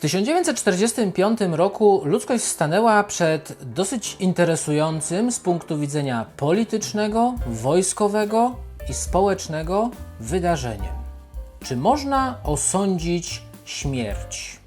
W 1945 roku ludzkość stanęła przed dosyć interesującym z punktu widzenia politycznego, wojskowego i społecznego wydarzeniem. Czy można osądzić śmierć?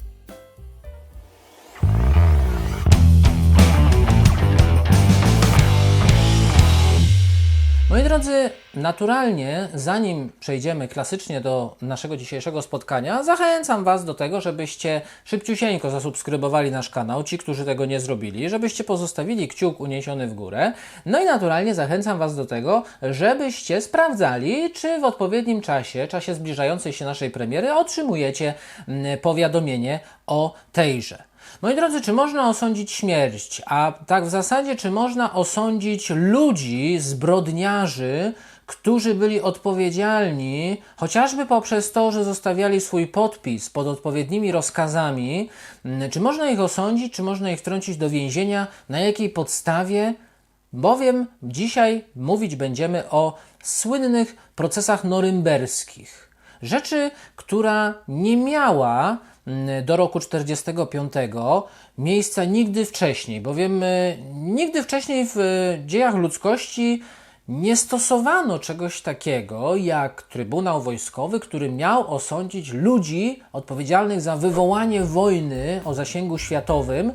Moi drodzy, naturalnie, zanim przejdziemy klasycznie do naszego dzisiejszego spotkania, zachęcam Was do tego, żebyście szybciusieńko zasubskrybowali nasz kanał, ci, którzy tego nie zrobili, żebyście pozostawili kciuk uniesiony w górę. No i naturalnie zachęcam Was do tego, żebyście sprawdzali, czy w odpowiednim czasie, czasie zbliżającej się naszej premiery, otrzymujecie mm, powiadomienie o tejże. Moi drodzy, czy można osądzić śmierć? A tak w zasadzie, czy można osądzić ludzi, zbrodniarzy, którzy byli odpowiedzialni chociażby poprzez to, że zostawiali swój podpis pod odpowiednimi rozkazami? Mm, Czy można ich osądzić, czy można ich wtrącić do więzienia? Na jakiej podstawie? Bowiem dzisiaj mówić będziemy o słynnych procesach norymberskich. Rzeczy, która nie miała do roku 45 miejsca nigdy wcześniej, bowiem y, nigdy wcześniej w y, dziejach ludzkości nie stosowano czegoś takiego jak Trybunał Wojskowy, który miał osądzić ludzi odpowiedzialnych za wywołanie wojny o zasięgu światowym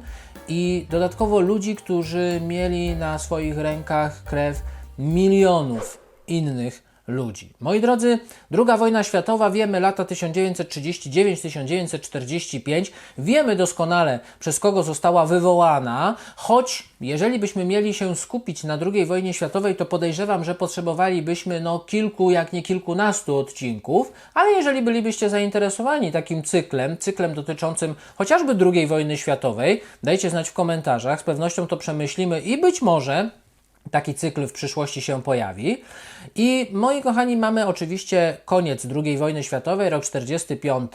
i dodatkowo ludzi, którzy mieli na swoich rękach krew milionów innych ludzi. Moi drodzy, II wojna światowa, wiemy lata 1939-1945, wiemy doskonale przez kogo została wywołana, choć jeżeli byśmy mieli się skupić na II wojnie światowej, to podejrzewam, że potrzebowalibyśmy no kilku, jak nie kilkunastu odcinków, ale jeżeli bylibyście zainteresowani takim cyklem, cyklem dotyczącym chociażby II wojny światowej, dajcie znać w komentarzach, z pewnością to przemyślimy i być może taki cykl w przyszłości się pojawi. I moi kochani, mamy oczywiście koniec II wojny światowej, rok 45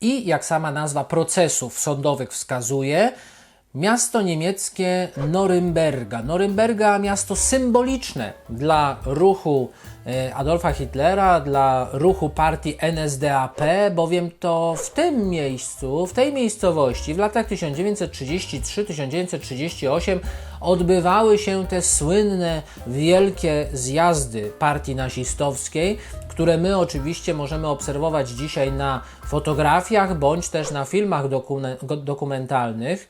i jak sama nazwa procesów sądowych wskazuje, miasto niemieckie Norymberga. Norymberga miasto symboliczne dla ruchu e, Adolfa Hitlera, dla ruchu partii NSDAP, bowiem to w tym miejscu, w tej miejscowości w latach 1933-1938 odbywały się te słynne wielkie zjazdy partii nazistowskiej, które my oczywiście możemy obserwować dzisiaj na fotografiach bądź też na filmach dokumentalnych.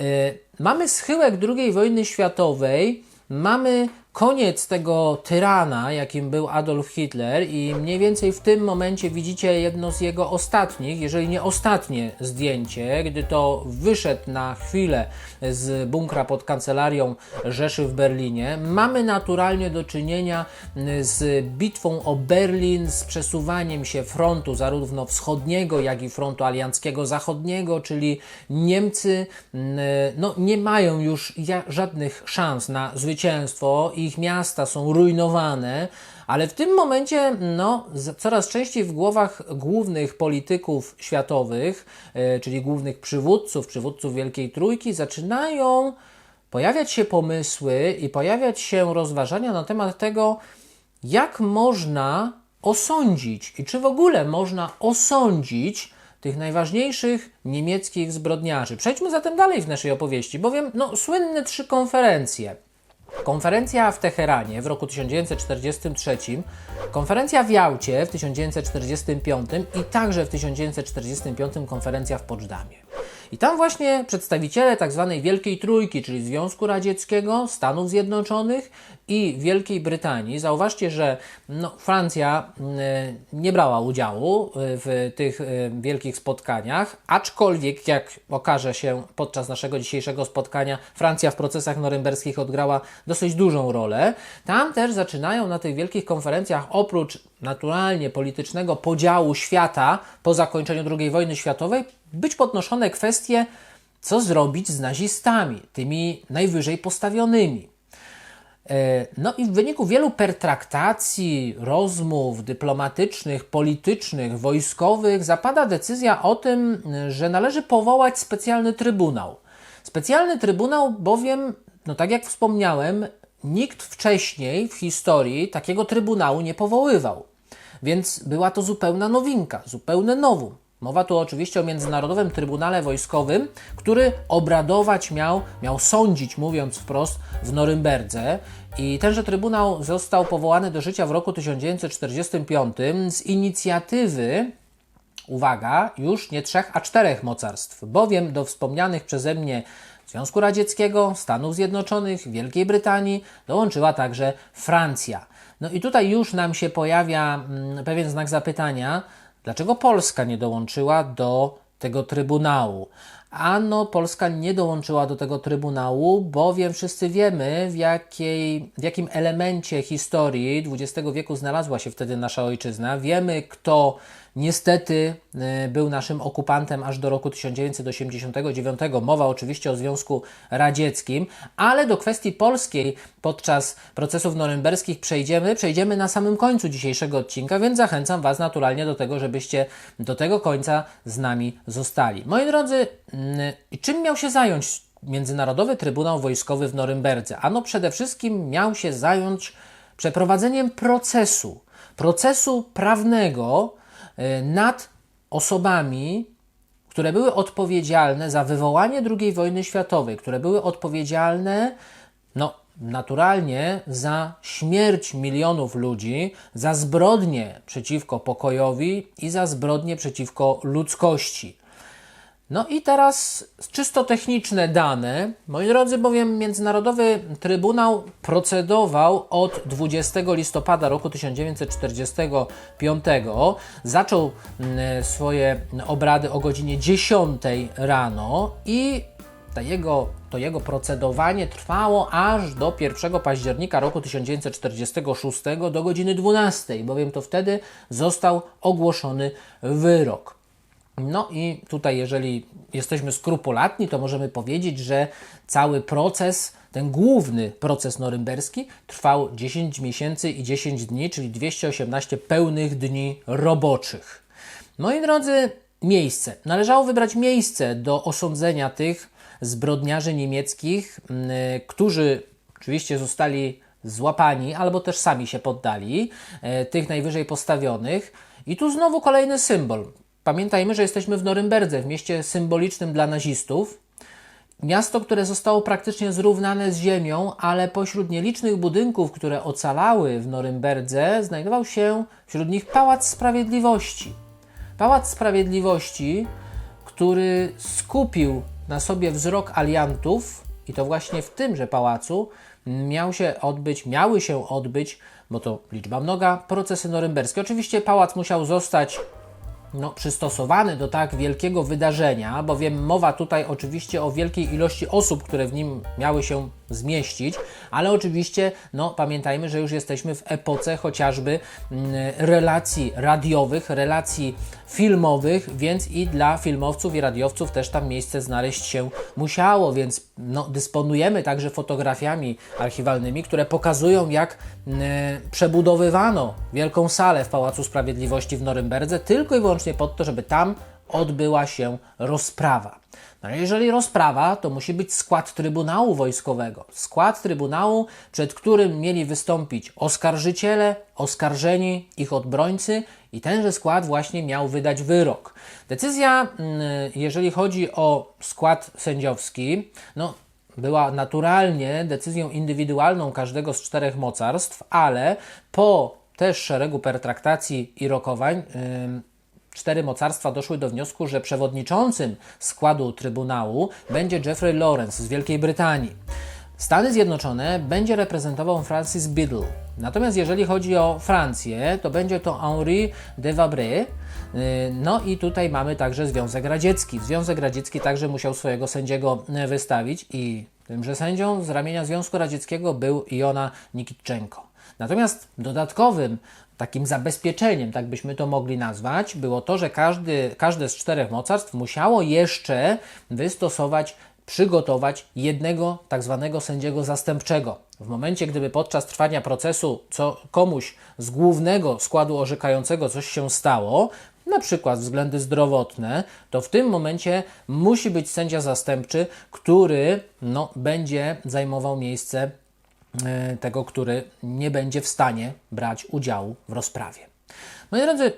Y, Mamy schyłek II wojny światowej, mamy koniec tego tyrana, jakim był Adolf Hitler, i mniej więcej w tym momencie widzicie jedno z jego ostatnich, jeżeli nie ostatnie zdjęcie, gdy to wyszedł na chwilę z bunkra pod kancelarią Rzeszy w Berlinie. Mamy naturalnie do czynienia z bitwą o Berlin, z przesuwaniem się frontu zarówno wschodniego, jak i frontu alianckiego zachodniego, czyli Niemcy mm, no, nie mają już żadnych szans na zwycięstwo, ich miasta są rujnowane, ale w tym momencie no, coraz częściej w głowach głównych polityków światowych, e, czyli głównych przywódców, przywódców Wielkiej Trójki, zaczynają pojawiać się pomysły i pojawiać się rozważania na temat tego, jak można osądzić i czy w ogóle można osądzić tych najważniejszych niemieckich zbrodniarzy. Przejdźmy zatem dalej w naszej opowieści, bowiem no, słynne trzy konferencje. Konferencja w Teheranie w roku 1943, konferencja w Jałcie w 1945 i także w 1945 konferencja w Poczdamie. I tam właśnie przedstawiciele tzw. Wielkiej Trójki, czyli Związku Radzieckiego, Stanów Zjednoczonych i Wielkiej Brytanii. Zauważcie, że no, Francja mm, nie brała udziału y, w tych y, wielkich spotkaniach, aczkolwiek, jak okaże się podczas naszego dzisiejszego spotkania, Francja w procesach norymberskich odgrała dosyć dużą rolę. Tam też zaczynają na tych wielkich konferencjach, oprócz naturalnie politycznego podziału świata po zakończeniu II wojny światowej, być podnoszone kwestie, co zrobić z nazistami, tymi najwyżej postawionymi. E, No i w wyniku wielu pertraktacji, rozmów dyplomatycznych, politycznych, wojskowych zapada decyzja o tym, że należy powołać specjalny trybunał. Specjalny trybunał, bowiem, no tak jak wspomniałem, nikt wcześniej w historii takiego trybunału nie powoływał. Więc była to zupełna nowinka, zupełne nowum. Mowa tu oczywiście o Międzynarodowym Trybunale Wojskowym, który obradować miał, miał sądzić, mówiąc wprost, w Norymberdze. I tenże Trybunał został powołany do życia w roku 1945 z inicjatywy uwaga, już nie trzech, a czterech mocarstw, bowiem do wspomnianych przeze mnie Związku Radzieckiego, Stanów Zjednoczonych, Wielkiej Brytanii dołączyła także Francja. No i tutaj już nam się pojawia mm, pewien znak zapytania, dlaczego Polska nie dołączyła do tego Trybunału. Ano, Polska nie dołączyła do tego Trybunału, bowiem wszyscy wiemy, w, jakiej, w jakim elemencie historii XX wieku znalazła się wtedy nasza ojczyzna. Wiemy, kto niestety e, był naszym okupantem aż do roku 1989. Mowa oczywiście o Związku Radzieckim, ale do kwestii polskiej podczas procesów norymberskich przejdziemy, przejdziemy na samym końcu dzisiejszego odcinka, więc zachęcam Was naturalnie do tego, żebyście do tego końca z nami zostali. Moi drodzy, mm, czym miał się zająć Międzynarodowy Trybunał Wojskowy w Norymberdze? Ano przede wszystkim miał się zająć przeprowadzeniem procesu, procesu prawnego, nad osobami, które były odpowiedzialne za wywołanie II wojny światowej, które były odpowiedzialne, no, naturalnie za śmierć milionów ludzi, za zbrodnie przeciwko pokojowi i za zbrodnie przeciwko ludzkości. No i teraz czysto techniczne dane. Moi drodzy, bowiem Międzynarodowy Trybunał procedował od 20 listopada roku 1945. Zaczął mm, swoje obrady o godzinie 10 rano i to jego, to jego procedowanie trwało aż do 1 października roku 1946 do godziny 12, bowiem to wtedy został ogłoszony wyrok. No i tutaj, jeżeli jesteśmy skrupulatni, to możemy powiedzieć, że cały proces, ten główny proces norymberski, trwał 10 miesięcy i 10 dni, czyli 218 pełnych dni roboczych. Moi drodzy, miejsce. Należało wybrać miejsce do osądzenia tych zbrodniarzy niemieckich, którzy oczywiście zostali złapani albo też sami się poddali, e, tych najwyżej postawionych. I tu znowu kolejny symbol. Pamiętajmy, że jesteśmy w Norymberdze, w mieście symbolicznym dla nazistów. Miasto, które zostało praktycznie zrównane z ziemią, ale pośród nielicznych budynków, które ocalały w Norymberdze, znajdował się wśród nich Pałac Sprawiedliwości. Pałac Sprawiedliwości, który skupił na sobie wzrok aliantów, i to właśnie w tymże pałacu miał się odbyć, miały się odbyć, bo to liczba mnoga, procesy norymberskie. Oczywiście pałac musiał zostać no, przystosowany do tak wielkiego wydarzenia, bowiem mowa tutaj oczywiście o wielkiej ilości osób, które w nim miały się zmieścić, ale oczywiście no, pamiętajmy, że już jesteśmy w epoce chociażby mm, relacji radiowych, relacji filmowych, więc i dla filmowców i radiowców też tam miejsce znaleźć się musiało, więc no, dysponujemy także fotografiami archiwalnymi, które pokazują, jak mm, przebudowywano wielką salę w Pałacu Sprawiedliwości w Norymberdze, tylko i wyłącznie po to, żeby tam odbyła się rozprawa. No jeżeli rozprawa, to musi być skład Trybunału Wojskowego. Skład Trybunału, przed którym mieli wystąpić oskarżyciele, oskarżeni, ich obrońcy i tenże skład właśnie miał wydać wyrok. Decyzja, mm, jeżeli chodzi o skład sędziowski, no była naturalnie decyzją indywidualną każdego z czterech mocarstw, ale po też szeregu pertraktacji i rokowań, yy, cztery mocarstwa doszły do wniosku, że przewodniczącym składu Trybunału będzie Jeffrey Lawrence z Wielkiej Brytanii. Stany Zjednoczone będzie reprezentował Francis Biddle. Natomiast jeżeli chodzi o Francję, to będzie to Henri de Vabre. No i tutaj mamy także Związek Radziecki. Związek Radziecki także musiał swojego sędziego wystawić i tymże sędzią z ramienia Związku Radzieckiego był Iona Nikitczenko. Natomiast dodatkowym takim zabezpieczeniem, tak byśmy to mogli nazwać, było to, że każdy, każde z czterech mocarstw musiało jeszcze wystosować, przygotować jednego tak zwanego sędziego zastępczego. W momencie, gdyby podczas trwania procesu co komuś z głównego składu orzekającego coś się stało, na przykład względy zdrowotne, to w tym momencie musi być sędzia zastępczy, który no, będzie zajmował miejsce tego, który nie będzie w stanie brać udziału w rozprawie. Moi drodzy,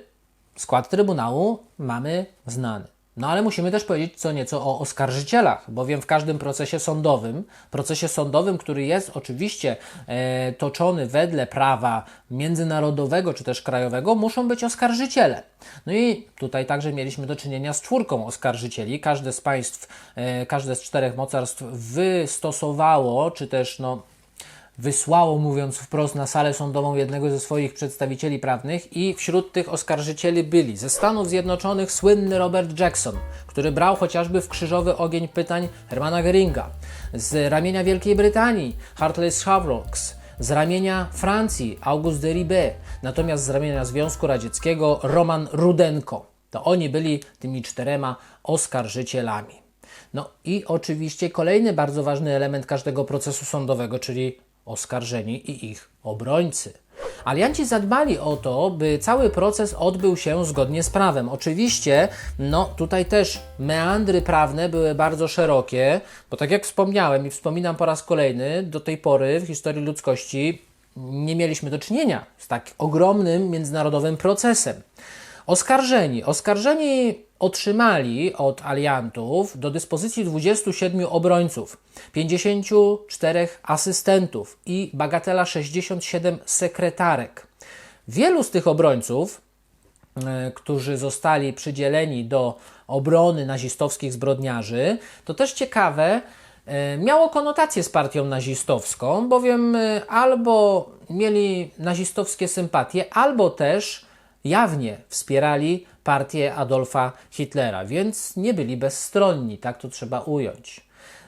skład Trybunału mamy znany. No ale musimy też powiedzieć co nieco o oskarżycielach, bowiem w każdym procesie sądowym, procesie sądowym, który jest oczywiście e, toczony wedle prawa międzynarodowego czy też krajowego, muszą być oskarżyciele. No i tutaj także mieliśmy do czynienia z czwórką oskarżycieli. Każde z państw, e, każde z czterech mocarstw wystosowało, czy też no, wysłało, mówiąc wprost, na salę sądową jednego ze swoich przedstawicieli prawnych i wśród tych oskarżycieli byli ze Stanów Zjednoczonych słynny Robert Jackson, który brał chociażby w krzyżowy ogień pytań Hermana Geringa, z ramienia Wielkiej Brytanii Hartley Havrocks, z ramienia Francji Auguste de Ribet, natomiast z ramienia Związku Radzieckiego Roman Rudenko. To oni byli tymi czterema oskarżycielami. No i oczywiście kolejny bardzo ważny element każdego procesu sądowego, czyli oskarżeni i ich obrońcy. Alianci zadbali o to, by cały proces odbył się zgodnie z prawem. Oczywiście, no tutaj też meandry prawne były bardzo szerokie, bo tak jak wspomniałem i wspominam po raz kolejny, do tej pory w historii ludzkości nie mieliśmy do czynienia z tak ogromnym międzynarodowym procesem. Oskarżeni. Oskarżeni otrzymali od aliantów do dyspozycji 27 obrońców, 54 asystentów i bagatela 67 sekretarek. Wielu z tych obrońców, e, którzy zostali przydzieleni do obrony nazistowskich zbrodniarzy, to też ciekawe, e, miało konotację z partią nazistowską, bowiem e, albo mieli nazistowskie sympatie, albo też jawnie wspierali partię Adolfa Hitlera, więc nie byli bezstronni, tak to trzeba ująć.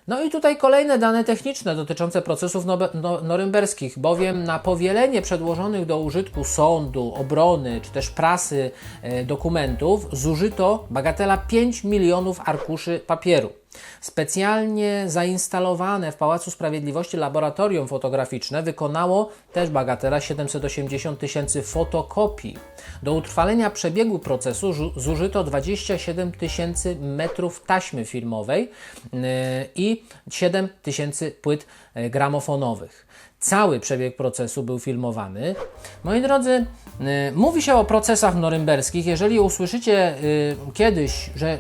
No i tutaj kolejne dane techniczne dotyczące procesów no, no, norymberskich, bowiem na powielenie przedłożonych do użytku sądu, obrony czy też prasy e, dokumentów zużyto bagatela 5 milionów arkuszy papieru. Specjalnie zainstalowane w Pałacu Sprawiedliwości laboratorium fotograficzne wykonało też bagatela 780 tysięcy fotokopii. Do utrwalenia przebiegu procesu zużyto 27 tysięcy metrów taśmy filmowej yy, i 7 tysięcy płyt yy, gramofonowych. Cały przebieg procesu był filmowany. Moi drodzy, yy, mówi się o procesach norymberskich. Jeżeli usłyszycie kiedyś, że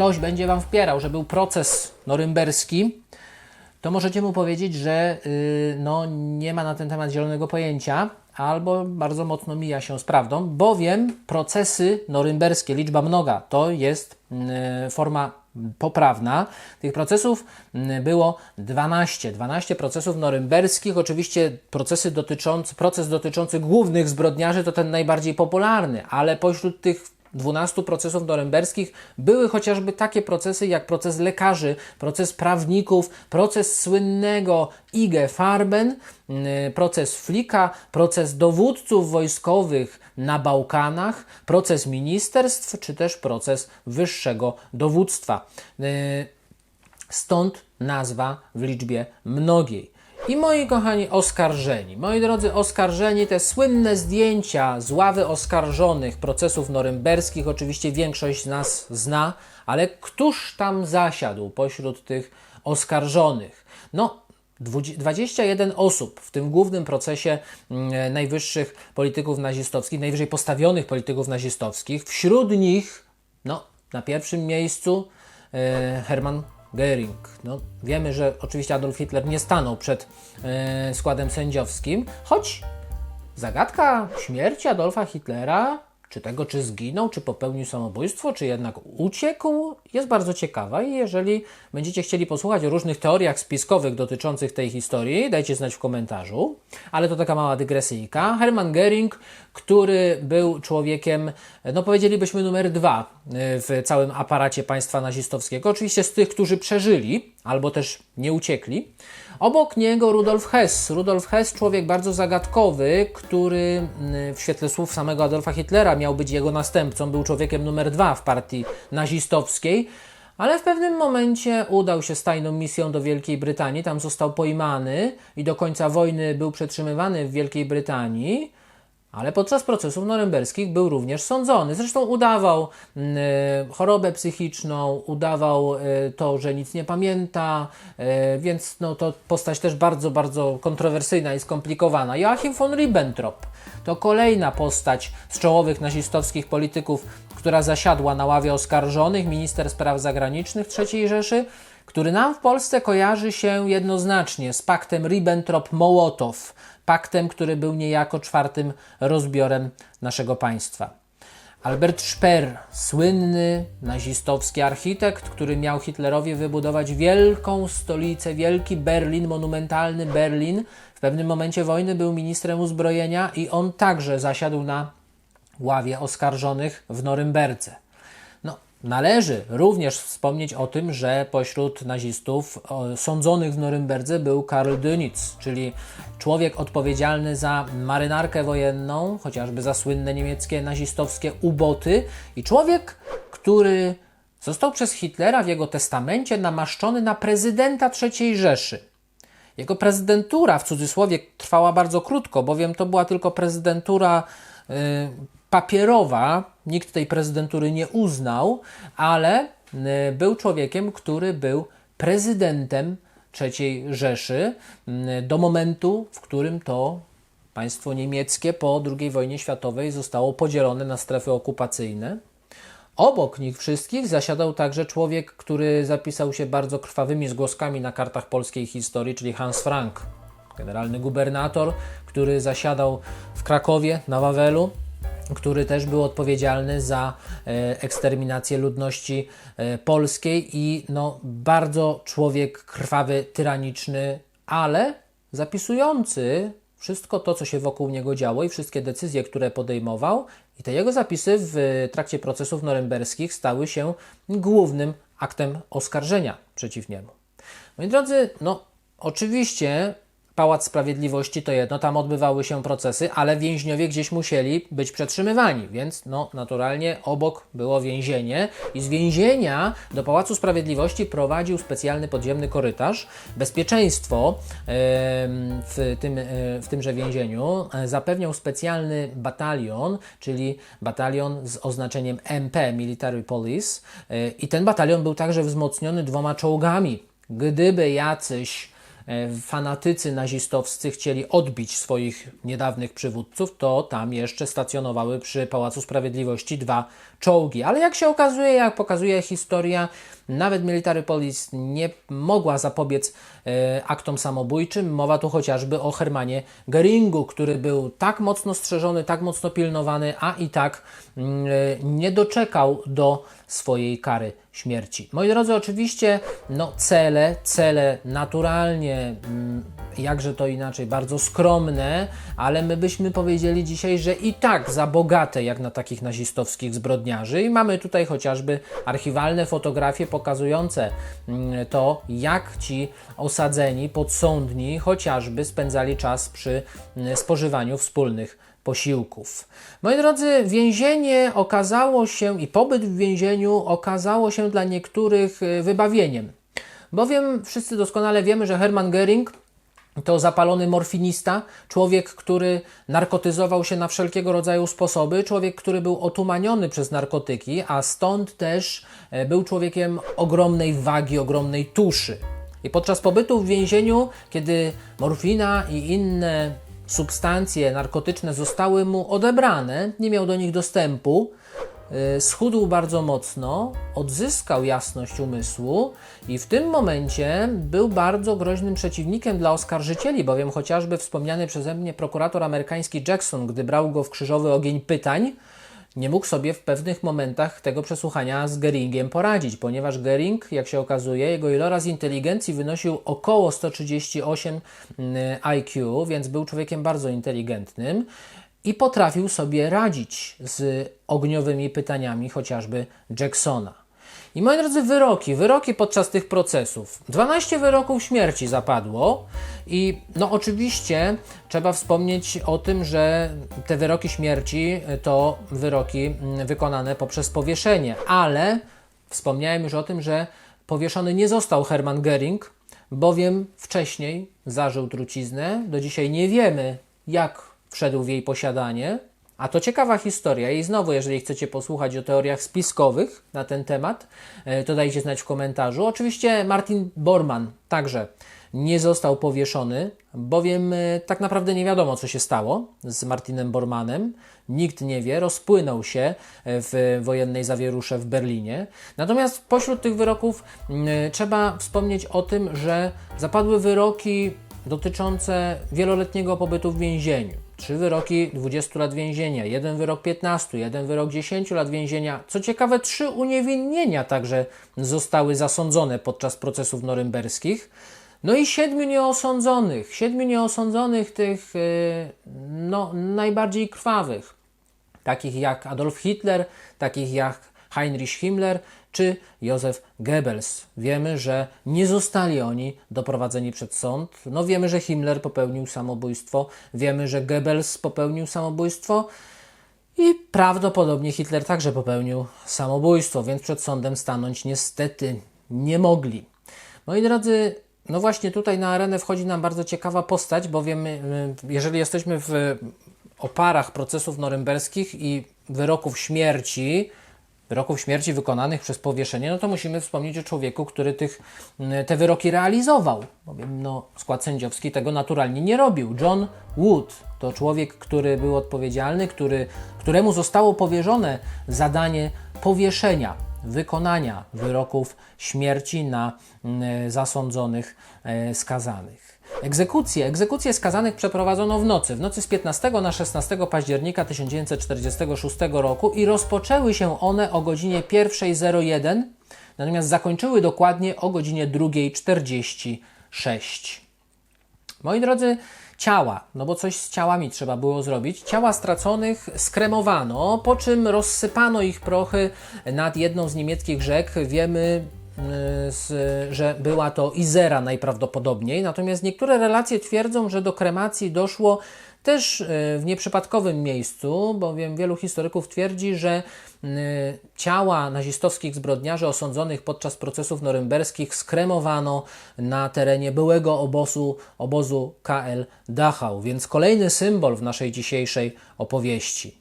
ktoś będzie Wam wpierał, że był proces norymberski, to możecie mu powiedzieć, że yy, no, nie ma na ten temat zielonego pojęcia, albo bardzo mocno mija się z prawdą, bowiem procesy norymberskie, liczba mnoga, to jest yy, forma poprawna. Tych procesów yy, było 12. 12 procesów norymberskich. Oczywiście procesy dotyczące, proces dotyczący głównych zbrodniarzy to ten najbardziej popularny, ale pośród tych 12 procesów norymberskich były chociażby takie procesy jak proces lekarzy, proces prawników, proces słynnego IG Farben, mm, proces Flika, proces dowódców wojskowych na Bałkanach, proces ministerstw czy też proces wyższego dowództwa. Y, stąd nazwa w liczbie mnogiej. I moi kochani oskarżeni, moi drodzy oskarżeni, te słynne zdjęcia z ławy oskarżonych procesów norymberskich, oczywiście większość z nas zna, ale któż tam zasiadł pośród tych oskarżonych? No, 21 osób w tym głównym procesie mm, najwyższych polityków nazistowskich, najwyżej postawionych polityków nazistowskich. Wśród nich, no, na pierwszym miejscu e, Hermann Göring. No, wiemy, że oczywiście Adolf Hitler nie stanął przed e, składem sędziowskim, choć zagadka śmierci Adolfa Hitlera czy tego, czy zginął, czy popełnił samobójstwo, czy jednak uciekł, jest bardzo ciekawa i jeżeli będziecie chcieli posłuchać o różnych teoriach spiskowych dotyczących tej historii, dajcie znać w komentarzu. Ale to taka mała dygresyjka. Hermann Göring, który był człowiekiem, no powiedzielibyśmy numer dwa e, w całym aparacie państwa nazistowskiego. Oczywiście z tych, którzy przeżyli, albo też nie uciekli. Obok niego Rudolf Hess. Rudolf Hess, człowiek bardzo zagadkowy, który mm, w świetle słów samego Adolfa Hitlera miał być jego następcą, był człowiekiem numer dwa w partii nazistowskiej. Ale w pewnym momencie udał się z tajną misją do Wielkiej Brytanii, tam został pojmany i do końca wojny był przetrzymywany w Wielkiej Brytanii. Ale podczas procesów norymberskich był również sądzony. Zresztą udawał e, chorobę psychiczną, udawał e, to, że nic nie pamięta, e, więc no, to postać też bardzo, bardzo kontrowersyjna i skomplikowana. Joachim von Ribbentrop to kolejna postać z czołowych nazistowskich polityków, która zasiadła na ławie oskarżonych, minister spraw zagranicznych III Rzeszy, który nam w Polsce kojarzy się jednoznacznie z paktem Ribbentrop-Mołotow, paktem, który był niejako czwartym rozbiorem naszego państwa. Albert Speer, słynny nazistowski architekt, który miał Hitlerowi wybudować wielką stolicę, wielki Berlin, monumentalny Berlin. W pewnym momencie wojny był ministrem uzbrojenia i on także zasiadł na ławie oskarżonych w Norymberdze. Należy również wspomnieć o tym, że pośród nazistów o, sądzonych w Norymberdze był Karl Dönitz, czyli człowiek odpowiedzialny za marynarkę wojenną, chociażby za słynne niemieckie nazistowskie uboty i człowiek, który został przez Hitlera w jego testamencie namaszczony na prezydenta III Rzeszy. Jego prezydentura w cudzysłowie trwała bardzo krótko, bowiem to była tylko prezydentura y, papierowa, nikt tej prezydentury nie uznał, ale y, był człowiekiem, który był prezydentem III Rzeszy do momentu, w którym to państwo niemieckie po II wojnie światowej zostało podzielone na strefy okupacyjne. Obok nich wszystkich zasiadał także człowiek, który zapisał się bardzo krwawymi zgłoskami na kartach polskiej historii, czyli Hans Frank, generalny gubernator, który zasiadał w Krakowie na Wawelu, który też był odpowiedzialny za e, eksterminację ludności e, polskiej i no, bardzo człowiek krwawy, tyraniczny, ale zapisujący wszystko to, co się wokół niego działo i wszystkie decyzje, które podejmował. I te jego zapisy w trakcie procesów norymberskich stały się głównym aktem oskarżenia przeciw niemu. Moi drodzy, no oczywiście Pałac Sprawiedliwości to jedno, tam odbywały się procesy, ale więźniowie gdzieś musieli być przetrzymywani, więc no naturalnie obok było więzienie i z więzienia do Pałacu Sprawiedliwości prowadził specjalny podziemny korytarz. Bezpieczeństwo w, tym, e, w tymże więzieniu e, zapewniał specjalny batalion, czyli batalion z oznaczeniem MP, Military Police e, i ten batalion był także wzmocniony dwoma czołgami. Gdyby jacyś fanatycy nazistowscy chcieli odbić swoich niedawnych przywódców, to tam jeszcze stacjonowały przy Pałacu Sprawiedliwości dwa czołgi. Ale jak się okazuje, jak pokazuje historia, nawet Military Police nie mogła zapobiec e, aktom samobójczym. Mowa tu chociażby o Hermanie Geringu, który był tak mocno strzeżony, tak mocno pilnowany, a i tak mm, e, nie doczekał do swojej kary śmierci. Moi drodzy, oczywiście no, cele, cele naturalnie, mm, jakże to inaczej, bardzo skromne, ale my byśmy powiedzieli dzisiaj, że i tak za bogate jak na takich nazistowskich zbrodniarzy. I mamy tutaj chociażby archiwalne fotografie pokazujące mm, to, jak ci osadzeni, podsądni chociażby spędzali czas przy mm, spożywaniu wspólnych posiłków. Moi drodzy, więzienie okazało się i pobyt w więzieniu okazało się dla niektórych y, wybawieniem. Bowiem wszyscy doskonale wiemy, że Hermann Göring to zapalony morfinista, człowiek, który narkotyzował się na wszelkiego rodzaju sposoby, człowiek, który był otumaniony przez narkotyki, a stąd też e, był człowiekiem ogromnej wagi, ogromnej tuszy. I podczas pobytu w więzieniu, kiedy morfina i inne substancje narkotyczne zostały mu odebrane, nie miał do nich dostępu, schudł bardzo mocno, odzyskał jasność umysłu i w tym momencie był bardzo groźnym przeciwnikiem dla oskarżycieli, bowiem chociażby wspomniany przeze mnie prokurator amerykański Jackson, gdy brał go w krzyżowy ogień pytań, nie mógł sobie w pewnych momentach tego przesłuchania z Geringiem poradzić, ponieważ Gering, jak się okazuje, jego iloraz inteligencji wynosił około 138 mm, IQ, więc był człowiekiem bardzo inteligentnym i potrafił sobie radzić z ogniowymi pytaniami chociażby Jacksona. I moi drodzy, wyroki, wyroki podczas tych procesów. 12 wyroków śmierci zapadło i no oczywiście trzeba wspomnieć o tym, że te wyroki śmierci to wyroki mm, wykonane poprzez powieszenie, ale wspomniałem już o tym, że powieszony nie został Hermann Göring, bowiem wcześniej zażył truciznę. Do dzisiaj nie wiemy, jak wszedł w jej posiadanie. A to ciekawa historia i znowu, jeżeli chcecie posłuchać o teoriach spiskowych na ten temat, e, to dajcie znać w komentarzu. Oczywiście Martin Bormann także nie został powieszony, bowiem e, tak naprawdę nie wiadomo, co się stało z Martinem Bormanem. Nikt nie wie, rozpłynął się e, w wojennej zawierusze w Berlinie. Natomiast pośród tych wyroków trzeba wspomnieć o tym, że zapadły wyroki dotyczące wieloletniego pobytu w więzieniu. Trzy wyroki 20 lat więzienia, jeden wyrok 15, jeden wyrok 10 lat więzienia. Co ciekawe, trzy uniewinnienia także zostały zasądzone podczas procesów norymberskich. No i siedmiu nieosądzonych, siedmiu nieosądzonych tych yy, no, najbardziej krwawych, takich jak Adolf Hitler, takich jak Heinrich Himmler czy Józef Goebbels. Wiemy, że nie zostali oni doprowadzeni przed sąd. No wiemy, że Himmler popełnił samobójstwo, wiemy, że Goebbels popełnił samobójstwo i prawdopodobnie Hitler także popełnił samobójstwo, więc przed sądem stanąć niestety nie mogli. Moi drodzy, no właśnie tutaj na arenę wchodzi nam bardzo ciekawa postać, bowiem y, jeżeli jesteśmy w oparach procesów norymberskich i wyroków śmierci, wyroków śmierci wykonanych przez powieszenie, no to musimy wspomnieć o człowieku, który tych, te wyroki realizował. Bowiem no, skład sędziowski tego naturalnie nie robił. John Wood to człowiek, który był odpowiedzialny, który, któremu zostało powierzone zadanie powieszenia wykonania wyroków śmierci na zasądzonych skazanych. Egzekucje. Egzekucje skazanych przeprowadzono w nocy, w nocy z 15 na 16 października 1946 roku i rozpoczęły się one o godzinie 1.01, natomiast zakończyły dokładnie o godzinie 2.46. Moi drodzy, ciała, no bo coś z ciałami trzeba było zrobić. Ciała straconych skremowano, po czym rozsypano ich prochy nad jedną z niemieckich rzek. Wiemy, że była to Izera najprawdopodobniej, natomiast niektóre relacje twierdzą, że do kremacji doszło też w nieprzypadkowym miejscu, bowiem wielu historyków twierdzi, że ciała nazistowskich zbrodniarzy osądzonych podczas procesów norymberskich skremowano na terenie byłego obozu, obozu KL Dachau, więc kolejny symbol w naszej dzisiejszej opowieści.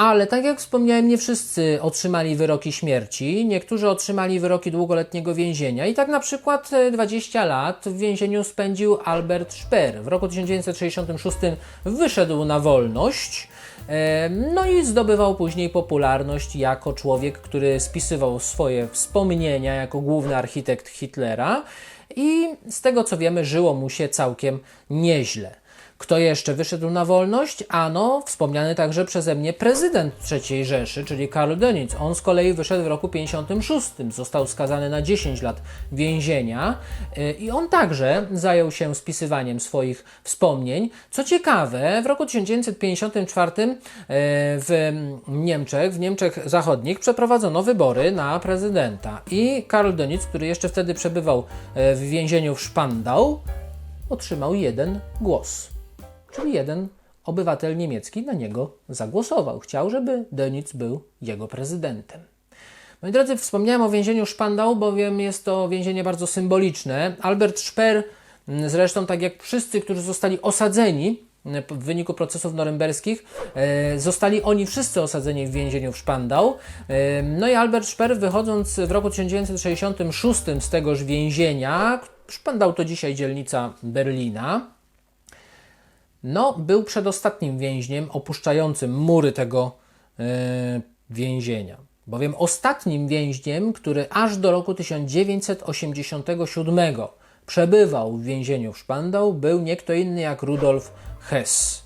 Ale tak jak wspomniałem, nie wszyscy otrzymali wyroki śmierci, niektórzy otrzymali wyroki długoletniego więzienia i tak na przykład 20 lat w więzieniu spędził Albert Speer. W roku 1966 wyszedł na wolność, no i zdobywał później popularność jako człowiek, który spisywał swoje wspomnienia jako główny architekt Hitlera i z tego co wiemy żyło mu się całkiem nieźle. Kto jeszcze wyszedł na wolność? Ano, wspomniany także przeze mnie prezydent III Rzeszy, czyli Karl Dönitz. On z kolei wyszedł w roku 56, został skazany na 10 lat więzienia i on także zajął się spisywaniem swoich wspomnień. Co ciekawe, w roku 1954 w Niemczech, w Niemczech Zachodnich przeprowadzono wybory na prezydenta i Karl Dönitz, który jeszcze wtedy przebywał w więzieniu w Spandau, otrzymał jeden głos czyli jeden obywatel niemiecki na niego zagłosował. Chciał, żeby Dönitz był jego prezydentem. Moi drodzy, wspomniałem o więzieniu Spandau, bowiem jest to więzienie bardzo symboliczne. Albert Speer, mm, zresztą tak jak wszyscy, którzy zostali osadzeni mm, w wyniku procesów norymberskich, e, zostali oni wszyscy osadzeni w więzieniu w Spandau. E, no i Albert Speer, wychodząc w roku 1966 z tegoż więzienia, Spandau to dzisiaj dzielnica Berlina, no, był przedostatnim więźniem opuszczającym mury tego yy, więzienia. Bowiem ostatnim więźniem, który aż do roku 1987 przebywał w więzieniu w Spandau, był nie kto inny jak Rudolf Hess.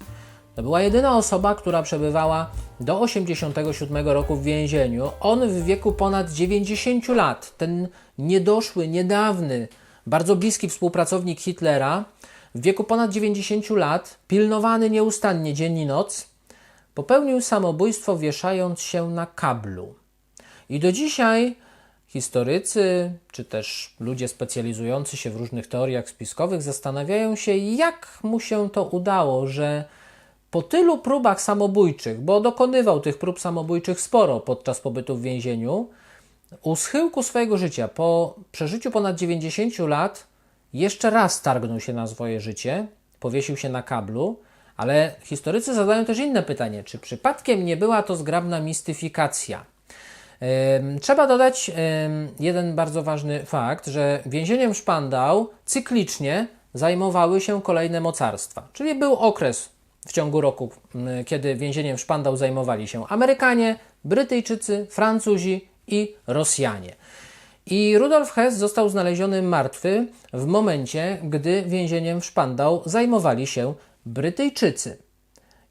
To była jedyna osoba, która przebywała do 1987 roku w więzieniu. On w wieku ponad 90 lat, ten niedoszły, niedawny, bardzo bliski współpracownik Hitlera, w wieku ponad 90 lat, pilnowany nieustannie dzień i noc, popełnił samobójstwo wieszając się na kablu. I do dzisiaj historycy, czy też ludzie specjalizujący się w różnych teoriach spiskowych zastanawiają się, jak mu się to udało, że po tylu próbach samobójczych, bo dokonywał tych prób samobójczych sporo podczas pobytu w więzieniu, u schyłku swojego życia, po przeżyciu ponad 90 lat, jeszcze raz targnął się na swoje życie, powiesił się na kablu, Ale historycy zadają też inne pytanie, czy przypadkiem nie była to zgrabna mistyfikacja? Trzeba dodać jeden bardzo ważny fakt, że więzieniem Szpandał cyklicznie zajmowały się kolejne mocarstwa. Czyli był okres w ciągu roku, kiedy więzieniem Szpandał zajmowali się Amerykanie, Brytyjczycy, Francuzi i Rosjanie. I Rudolf Hess został znaleziony martwy w momencie, gdy więzieniem w Szpandał zajmowali się Brytyjczycy.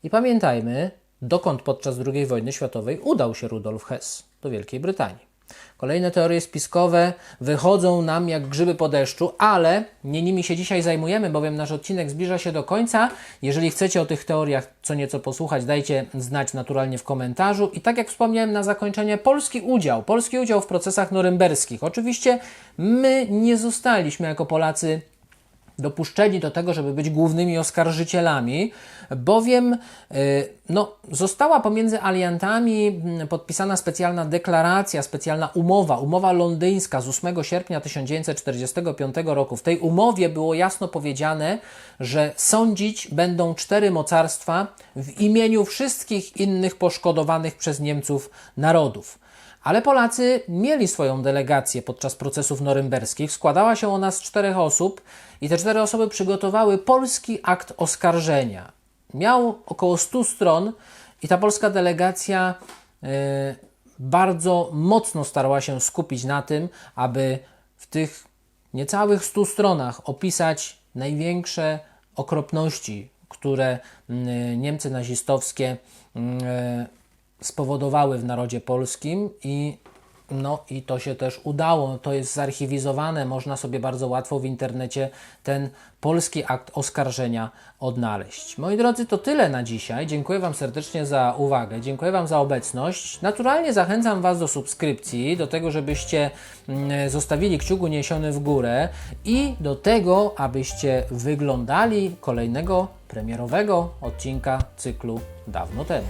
I pamiętajmy, dokąd podczas II wojny światowej udał się Rudolf Hess do Wielkiej Brytanii. Kolejne teorie spiskowe wychodzą nam jak grzyby po deszczu, ale nie nimi się dzisiaj zajmujemy, bowiem nasz odcinek zbliża się do końca. Jeżeli chcecie o tych teoriach co nieco posłuchać, dajcie znać naturalnie w komentarzu. I tak jak wspomniałem na zakończenie, polski udział, polski udział w procesach norymberskich. Oczywiście my nie zostaliśmy jako Polacy dopuszczeni do tego, żeby być głównymi oskarżycielami, bowiem y, no, została pomiędzy aliantami mm, podpisana specjalna deklaracja, specjalna umowa, umowa londyńska z 8 sierpnia 1945 roku. W tej umowie było jasno powiedziane, że sądzić będą cztery mocarstwa w imieniu wszystkich innych poszkodowanych przez Niemców narodów. Ale Polacy mieli swoją delegację podczas procesów norymberskich. Składała się ona z czterech osób i te cztery osoby przygotowały polski akt oskarżenia. Miał około 100 stron i ta polska delegacja e, bardzo mocno starała się skupić na tym, aby w tych niecałych 100 stronach opisać największe okropności, które mm, Niemcy nazistowskie e, spowodowały w narodzie polskim i no i to się też udało. To jest zarchiwizowane, można sobie bardzo łatwo w internecie ten polski akt oskarżenia odnaleźć. Moi drodzy, to tyle na dzisiaj. Dziękuję Wam serdecznie za uwagę, dziękuję Wam za obecność. Naturalnie zachęcam Was do subskrypcji, do tego, żebyście mm, zostawili kciuk uniesiony w górę i do tego, abyście wyglądali kolejnego premierowego odcinka cyklu dawno temu.